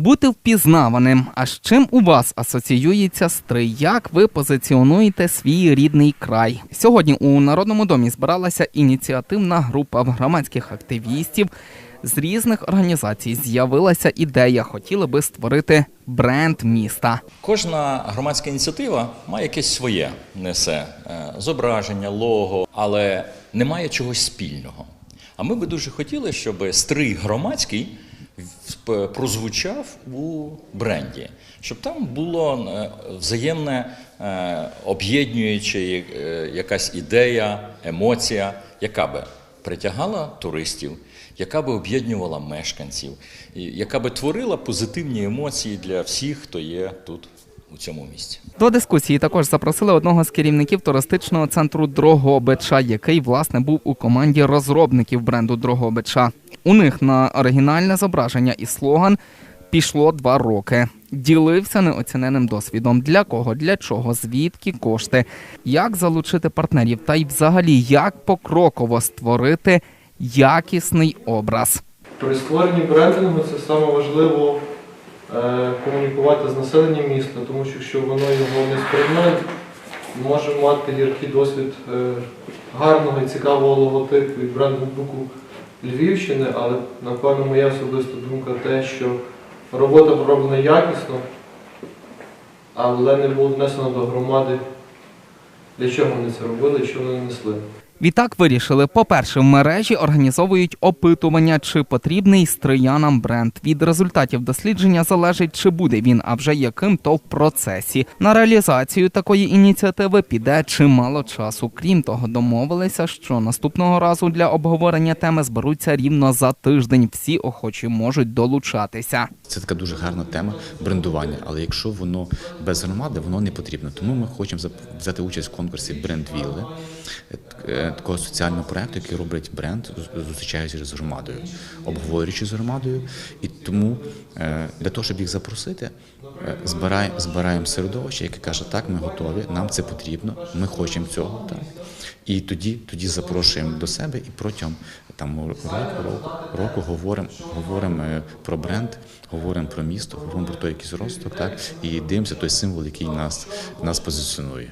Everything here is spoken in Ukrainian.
Бути впізнаваним. А з чим у вас асоціюється стрий? Як ви позиціонуєте свій рідний край? Сьогодні у Народному домі збиралася ініціативна група громадських активістів. З різних організацій з'явилася ідея, хотіли би створити бренд міста. Кожна громадська ініціатива має якесь своє несе е, зображення, лого, але немає чогось спільного. А ми би дуже хотіли, щоб стрий громадський прозвучав у бренді, щоб там було е, взаємне е, об'єднуюче е, якась ідея, емоція, яка би притягала туристів, яка би об'єднувала мешканців, яка би творила позитивні емоції для всіх, хто є тут у цьому місці. До дискусії також запросили одного з керівників туристичного центру Дрогобича, який власне був у команді розробників бренду Дрогобича. У них на оригінальне зображення і слоган пішло два роки. Ділився неоціненим досвідом. Для кого, для чого, звідки кошти, як залучити партнерів, та й взагалі як покроково створити якісний образ. При створенні брендингу це саме важливо е, комунікувати з населенням міста, тому що якщо воно його не сприймає, може мати гіркий досвід е, гарного і цікавого логотипу і брендбуку Львівщини, але напевно моя особиста думка те, що робота пророблена якісно, але не було внесено до громади, для чого вони це робили що вони несли. Відтак вирішили, по-перше, в мережі організовують опитування, чи потрібний стриянам бренд. Від результатів дослідження залежить, чи буде він, а вже яким то в процесі. На реалізацію такої ініціативи піде чимало часу. Крім того, домовилися, що наступного разу для обговорення теми зберуться рівно за тиждень. Всі охочі можуть долучатися. Це така дуже гарна тема брендування. Але якщо воно без громади, воно не потрібно. Тому ми хочемо взяти участь в конкурсі Брендвілли, такого соціального проекту, який робить бренд, зустрічаючись з громадою, обговорюючи з громадою. І тому е, для того, щоб їх запросити, е, збираємо середовище, яке каже, так, ми готові, нам це потрібно, ми хочемо цього. Так. І тоді, тоді запрошуємо до себе і протягом там року, року, року говоримо, говоримо е, про бренд, говоримо про місто, говоримо про той якийсь розвиток, так і дивимося той символ, який нас, нас позиціонує.